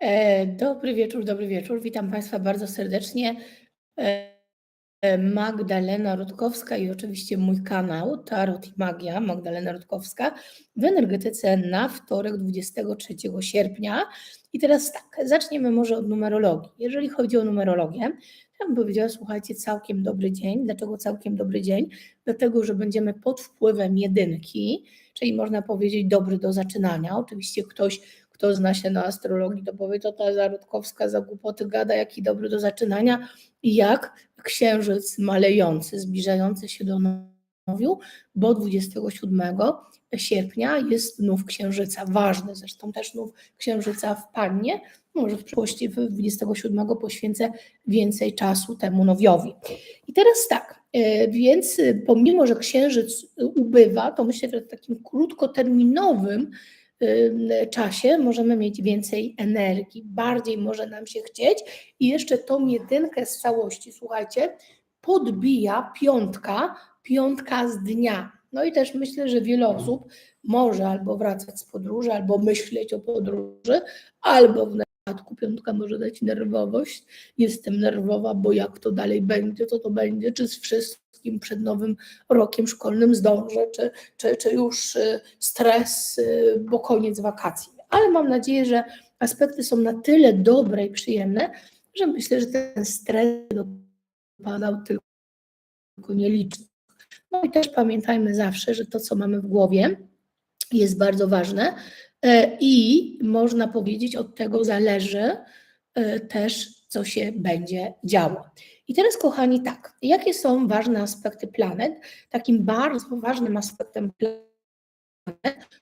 E, Dobry wieczór, dobry wieczór. Witam Państwa bardzo serdecznie. E, e, Magdalena Rutkowska i oczywiście mój kanał Tarot i Magia, Magdalena Rutkowska w energetyce na wtorek 23 sierpnia. I teraz tak, zaczniemy może od numerologii. Jeżeli chodzi o numerologię, ja bym powiedziała, słuchajcie, całkiem dobry dzień. Dlaczego całkiem dobry dzień? Dlatego, że będziemy pod wpływem jedynki, czyli można powiedzieć dobry do zaczynania. Oczywiście ktoś kto zna się na astrologii, to powie, to ta Zarodkowska za głupoty gada, jaki dobry do zaczynania, jak księżyc malejący, zbliżający się do nowiu, bo 27 sierpnia jest nów księżyca, ważny zresztą też nów księżyca w Pannie, może w przyszłości w 27 poświęcę więcej czasu temu nowiowi. I teraz tak, e, więc pomimo, że księżyc ubywa, to myślę, że w takim krótkoterminowym czasie możemy mieć więcej energii, bardziej może nam się chcieć i jeszcze tą jedynkę z całości, słuchajcie, podbija piątka, piątka z dnia. No i też myślę, że wiele osób może albo wracać z podróży, albo myśleć o podróży, albo w przypadku piątka może dać nerwowość. Jestem nerwowa, bo jak to dalej będzie, co to będzie, czy z wszystkim przed nowym rokiem szkolnym zdążę, czy, czy, czy już y, stres, y, bo koniec wakacji. Ale mam nadzieję, że aspekty są na tyle dobre i przyjemne, że myślę, że ten stres dopadał tylko nieliczny. No i też pamiętajmy zawsze, że to, co mamy w głowie, jest bardzo ważne, I można powiedzieć, od tego zależy e, też, co się będzie działo. I teraz, kochani, tak, jakie są ważne aspekty planet? Takim bardzo ważnym aspektem planet